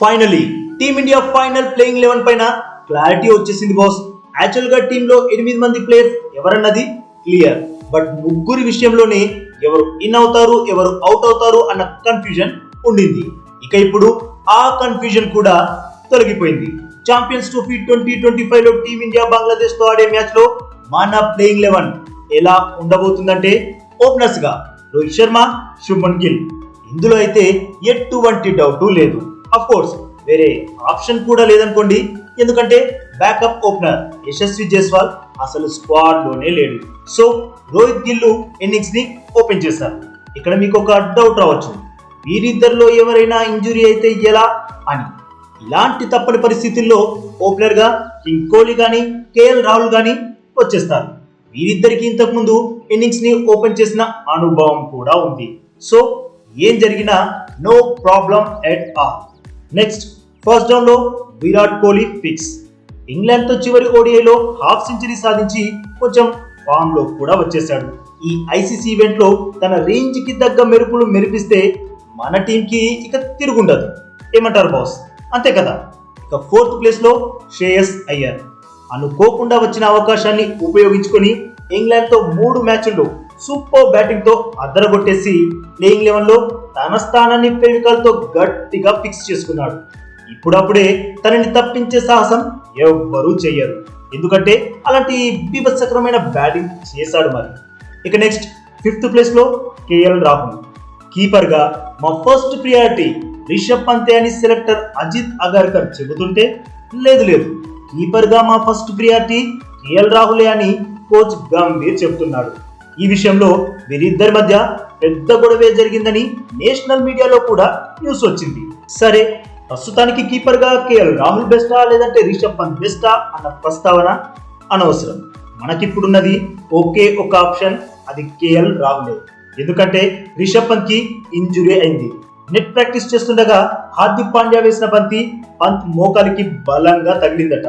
Finally team India final playing eleven పైన clarity వచ్చేసింది boss యాక్చువల్గా టీంలో ఎనిమిది మంది ప్లేయర్స్ ఎవరన్నది క్లియర్ బట్ ముగ్గురి విషయంలోనే ఎవరు ఇన్ అవుతారు ఎవరు అవుట్ అవుతారు అన్న కన్ఫ్యూజన్ ఉండింది. ఇక ఇప్పుడు ఆ కన్ఫ్యూజన్ కూడా తొలగిపోయింది. ఛాంపియన్స్ ట్రోఫీ ట్వంటీ ట్వంటీ ఫైవ్లో టీమిండియా బంగ్లాదేశ్తో ఆడే మ్యాచ్లో మన ప్లేయింగ్ లెవెన్ ఎలా ఉండబోతుందంటే ఓపెనర్స్గా రోహిత్ శర్మ శుభన్ గిల్. ఇందులో అయితే ఎటువంటి డౌట్ లేదు. అఫ్ కోర్స్ వేరే ఆప్షన్ కూడా లేదనుకోండి. ఎందుకంటే బ్యాకప్ ఓపెనర్ యశస్వి జైస్వాల్ అసలు స్క్వాడ్లోనే లేడు. సో రోహిత్ గిల్లు ఇన్నింగ్స్ని ఓపెన్ చేశారు. ఇక్కడ మీకు ఒక డౌట్ రావచ్చు. వీరిద్దరిలో ఎవరైనా ఇంజురీ అయితే ఎలా అని. ఇలాంటి తప్పని పరిస్థితుల్లో ఓపెనర్గా కింగ్ కోహ్లీ గాని కేఎల్ రాహుల్ కానీ వచ్చేస్తారు. వీరిద్దరికి ఇంతకుముందు ఇన్నింగ్స్ని ఓపెన్ చేసిన అనుభవం కూడా ఉంది. సో ఏం జరిగినా no problem at all next first డౌన్లో విరాట్ కోహ్లీ ఫిక్స్ ఇంగ్లాండ్తో చివరి ఓడిఐలో హాఫ్ సెంచరీ సాధించి కొంచెం ఫామ్లో కూడా వచ్చేశాడు. ఈ ఐసీసీ ఈవెంట్లో తన రేంజ్కి తగ్గ మెరుపులు మెరిపిస్తే మన టీం కి ఇక తిరుగుండదు. ఏమంటారు బాస్ అంతే కదా? ఇక ఫోర్త్ ప్లేస్లో శ్రేయస్ అయ్యర్. అనుకోకుండా వచ్చిన అవకాశాన్ని ఉపయోగించుకొని ఇంగ్లాండ్తో మూడు మ్యాచ్ల్లో సూపర్ బ్యాటింగ్తో అద్దరగొట్టేసి ప్లేయింగ్ లెవెన్లో తన స్థానాన్ని ఫెవికాల్ గట్టిగా ఫిక్స్ చేసుకున్నాడు. ఇప్పుడప్పుడే తనని తప్పించే సాహసం ఎవ్వరూ చేయరు ఎందుకంటే అలాంటి బీభత్సకరమైన బ్యాటింగ్ చేశాడు మరి. ఇక నెక్స్ట్ ఫిఫ్త్ ప్లేస్లో కేఎల్ రాహుల్. కీపర్గా మా ఫస్ట్ ప్రియారిటీ రిషబ్ పంతే అని సెలెక్టర్ అజిత్ అగర్కర్ చెబుతుంటే లేదు లేదు కీపర్గా మా ఫస్ట్ ప్రియారిటీ కేఎల్ రాహులే అని కోచ్ గంభీర్ చెబుతున్నాడు. ఈ విషయంలో వీరిద్దరి మధ్య పెద్ద గొడవే జరిగిందని నేషనల్ మీడియాలో కూడా న్యూస్ వచ్చింది. సరే ప్రస్తుతానికి కీపర్గా కేఎల్ రాహుల్ బెస్టా లేదంటే రిషబ్ పంత్ బెస్టా అన్న ప్రస్తావన అనవసరం. మనకిప్పుడున్నది ఒకే ఒక ఆప్షన్ అది కేఎల్ రాహులే. ఎందుకంటే రిషబ్ పంత్కి ఇంజురీ అయింది. నెట్ ప్రాక్టీస్ చేస్తుండగా హార్దిక్ పాండ్యా వేసిన బంతి పంత్ మోకాలికి బలంగా తగిలిందట.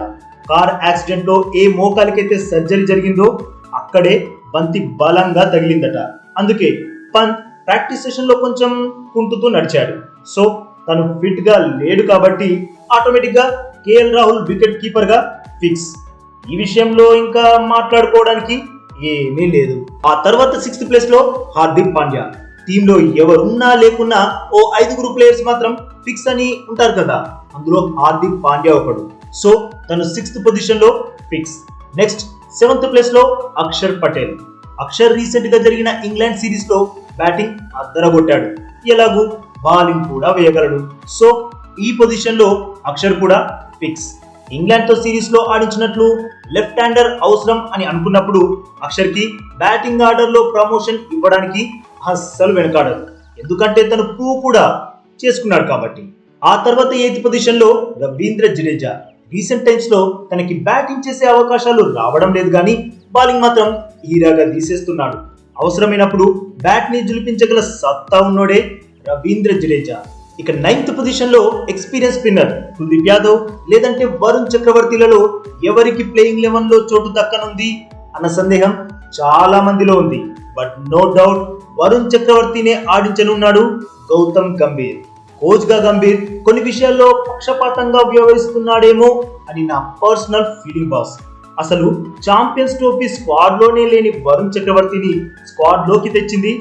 కార్ యాక్సిడెంట్లో ఏ మోకాలికైతే సర్జరీ జరిగిందో అక్కడే బంతి బలంగా తగిలిందట. అందుకే పంత్ ప్రాక్టీస్ సెషన్లో కొంచెం కుంటుతూ నడిచాడు. సో తను ఫిట్గా లేడు కాబట్టి ఆటోమేటిక్గా కేఎల్ రాహుల్ వికెట్ కీపర్గా ఫిక్స్. ఈ విషయంలో ఇంకా మాట్లాడుకోవడానికి ఏమీ లేదు. ఆ తర్వాత సిక్స్త్ ప్లేస్లో హార్దిక్ పాండ్యా. టీంలో ఎవరున్నా లేకున్నా ఓ ఐదుగురు ప్లేయర్స్ మాత్రం ఫిక్స్ అని ఉంటారు కదా. అందులో హార్దిక్ పాండ్యా ఒకడు. సో తను సిక్స్త్ పొజిషన్లో ఫిక్స్. నెక్స్ట్ సెవెంత్ ప్లేస్లో అక్షర్ పటేల్. అక్షర్ రీసెంట్గా జరిగిన ఇంగ్లాండ్ సిరీస్లో బ్యాటింగ్ అద్దరగొట్టాడు. ఎలాగూ బౌలింగ్ కూడా వేయగలడు. సో ఈ పొజిషన్లో అక్షర్ కూడా ఫిక్స్. ఇంగ్లాండ్తో సిరీస్లో ఆడించినట్లు లెఫ్ట్ హ్యాండర్ అవసరం అని అనుకున్నప్పుడు అక్షర్కి బ్యాటింగ్ ఆర్డర్లో ప్రమోషన్ ఇవ్వడానికి అస్సలు వెనకాడదు. ఎందుకంటే తను ప్రూవ్ కూడా చేసుకున్నాడు కాబట్టి. ఆ తర్వాత ఎయిత్ పొజిషన్లో రవీంద్ర జడేజా రీసెంట్ టైమ్స్లో తనకి బ్యాటింగ్ చేసే అవకాశాలు రావడం లేదు కానీ బౌలింగ్ మాత్రం హీరాగా తీసేస్తున్నాడు. అవసరమైనప్పుడు బ్యాట్ని జులిపించగల సత్తా ఉన్నోడే రవీంద్ర జడేజా. ఇక నైన్త్ పొజిషన్లో ఎక్స్పీరియన్స్ స్పిన్నర్ కుల్దీప్ యాదవ్ లేదంటే వరుణ్ చక్రవర్తిలలో ఎవరికి ప్లేయింగ్ లెవెన్లో చోటు దక్కనుంది అన్న సందేహం చాలా మందిలో ఉంది. బట్ నో డౌట్ వరుణ్ చక్రవర్తినే ఆడించనున్నాడు గౌతమ్ గంభీర్. కోచ్గా గంభీర్ కొన్ని విషయాల్లో పక్షపాతంగా వ్యవహరిస్తున్నాడేమో అని నా పర్సనల్ ఫీలింగ్ బాస్. అసలు ఛాంపియన్స్ ట్రోఫీ స్క్వాడ్లోనే లేని వరుణ్ చక్రవర్తిని స్క్వాడ్లోకి తెచ్చింది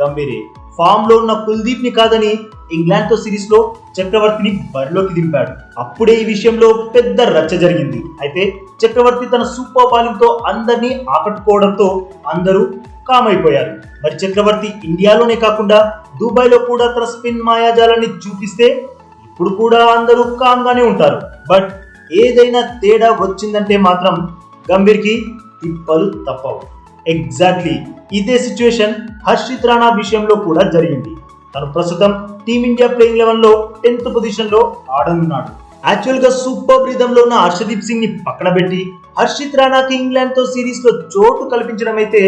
గంభీరే. ఫామ్లో ఉన్న కుల్దీప్ని కాదని ఇంగ్లాండ్తో సిరీస్లో చక్రవర్తిని బరిలోకి దింపాడు. అప్పుడే ఈ విషయంలో పెద్ద రచ్చ జరిగింది. అయితే చక్రవర్తి తన సూపర్ బౌలింగ్తో అందరినీ ఆకట్టుకోవడంతో అందరూ కామ్ అయిపోయారు మరి చక్రవర్తి ఇండియాలోనే కాకుండా దుబాయ్లో కూడా తన స్పిన్ మాయాజాలాన్ని చూపిస్తే ఇప్పుడు కూడా అందరూ కామ్గానే ఉంటారు. బట్ ఏదైనా తేడా వచ్చిందంటే మాత్రం గంభీర్కి తిప్పలు తప్పవు. ఎగ్జాక్ట్లీ ఇదే సిచ్యువేషన్ హర్షిత్ రాణా విషయంలో కూడా జరిగింది. తను ప్రస్తుతం టీమిండియా ప్లేయింగ్ లెవెన్లో టెన్త్ పొజిషన్లో ఆడనున్నాడు యాక్చువల్గా సూపర్ రిధమ్లో ఉన్న హర్షదీప్ సింగ్ని పక్కన పెట్టి హర్షిత్ రాణాకి ఇంగ్లాండ్తో సిరీస్లో చోటు కల్పించడం అయితే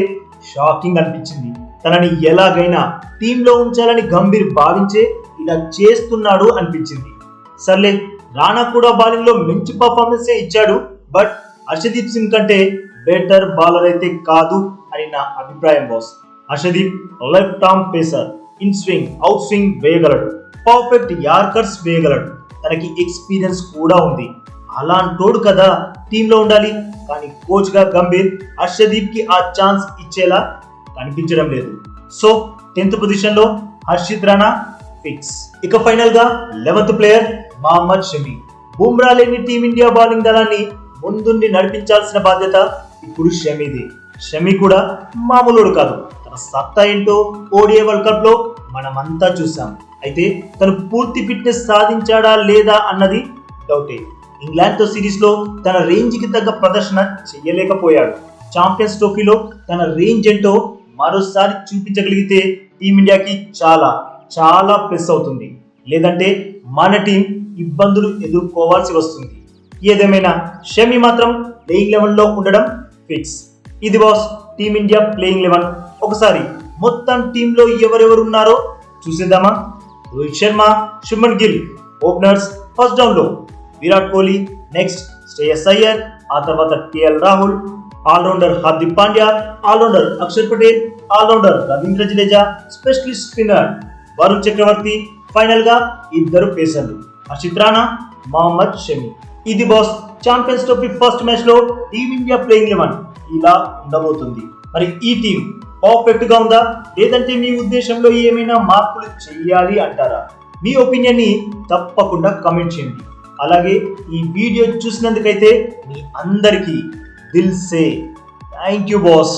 షాకింగ్ అనిపించింది. తనని ఎలాగైనా టీంలో ఉంచాలని గంభీర్ భావించే ఇలా చేస్తున్నాడు అనిపించింది. సర్లే రాణా కూడా బౌలింగ్లో మంచి పర్ఫార్మెన్సే ఇచ్చాడు బట్ హర్షదీప్ సింగ్ కంటే బెటర్ బౌలర్ అయితే కాదు అని నా అభిప్రాయం boss. Harshdeep left arm pacer in swing out swing వేయగలడు. Perfect yorkers వేయగలడు. తనకి ఎక్స్పీరియన్స్ కూడా ఉంది. అలాంటోడు కదా టీంలో ఉండాలి. కానీ కోచ్గా గంభీర్ హర్షదీప్కి ఆ ఛాన్స్ ఇచ్చేలా కనిపించడం లేదు. సో టెన్త్ పొజిషన్లో హర్షిత్ రాణా ఫిక్స్. ఇక ఫైనల్గా eleventh eleventh player Mohammed Shami. Bumrah లేని టీమిండియా బౌలింగ్ దళాన్ని ముందుండి నడిపించాల్సిన బాధ్యత ఇప్పుడు షమీది. షమి కూడా మామూలుడు కాదు. తన సత్తా ఏంటో ఓడిఏ వరల్డ్ కప్లో మనమంతా చూసాం అయితే తను పూర్తి ఫిట్నెస్ సాధించాడా లేదా అన్నది డౌటే. ఇంగ్లాండ్తో సిరీస్లో తన రేంజ్కి తగ్గ ప్రదర్శన చేయలేకపోయాడు. ఛాంపియన్స్ ట్రోఫీలో తన రేంజ్ ఏంటో మరోసారి చూపించగలిగితే టీమిండియాకి చాలా చాలా ప్లస్ అవుతుంది. లేదంటే మన టీం ఇబ్బందులు ఎదుర్కోవాల్సి వస్తుంది. ఏదేమైనా షమి మాత్రం ప్లేయింగ్ లెవెన్లో ఉండడం ఫిక్స్ ఇది బాస్ టీమిండియా ప్లేయింగ్ లెవెన్. ఒకసారి మొత్తం టీంలో ఎవరెవరు ఉన్నారో చూసేద్దామా? రోహిత్ శర్మ శుభన్ గిల్ ఓపెనర్స్ ఫస్ట్ డౌన్లో విరాట్ కోహ్లీ నెక్స్ట్ శ్రేయస్ అయ్యర్ ఆ తర్వాత KL Rahul all-rounder Hardik Pandya all-rounder Akshar Patel all-rounder Ravindra Jadeja specialist spinner Varun Chakravarthy. ఫైనల్గా ఇద్దరు పేసర్లు హర్షిత్ రాణా మహమ్మద్ షమి. ఇది బాస్ ఛాంపియన్స్ ట్రోఫీ ఫస్ట్ మ్యాచ్లో టీమిండియా ప్లేయింగ్ లెవెన్ ఇలా ఉండబోతుంది. మరి ఈ టీం పర్ఫెక్ట్గా ఉందా? లేదంటే మీ ఉద్దేశంలో ఏమైనా మార్పులు చేయాలి అంటారా? మీ ఒపీనియన్ని తప్పకుండా కమెంట్ చేయండి. అలాగే ఈ వీడియో చూసినందుకైతే మీ అందరికీ దిల్ సే. Thank you boss